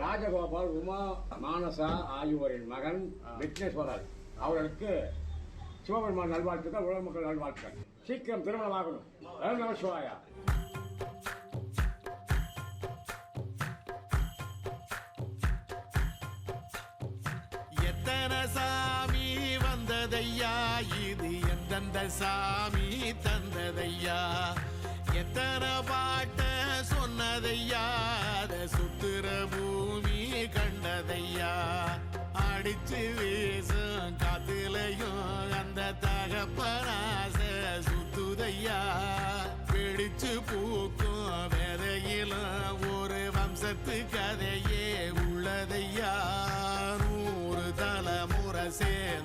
ராஜகோபால் உமா மானசா ஆகியோரின் மகன் விக்னேஸ்வரர். அவர்களுக்கு சிவபெருமான் நல்வாழ்த்துக்கள் உலக மக்கள் நல்வாழ்த்துக்கள். சீக்கிரம் திருமணமாகணும். ஓம் நம சிவாயா. எத்தனை சாமி வந்ததையா? இது எந்தெந்த சாமி தந்ததையா? எத்தனை பாட்ட சொன்னதையா? அத அடிச்சு வீசும் காத்துலையும் அந்த தகப்பராச சுத்துதையா. பிடிச்சு பூக்கும் விதையிலும் ஒரு வம்சத்து கதையே உள்ளதையா. நூறு தலைமுறை சே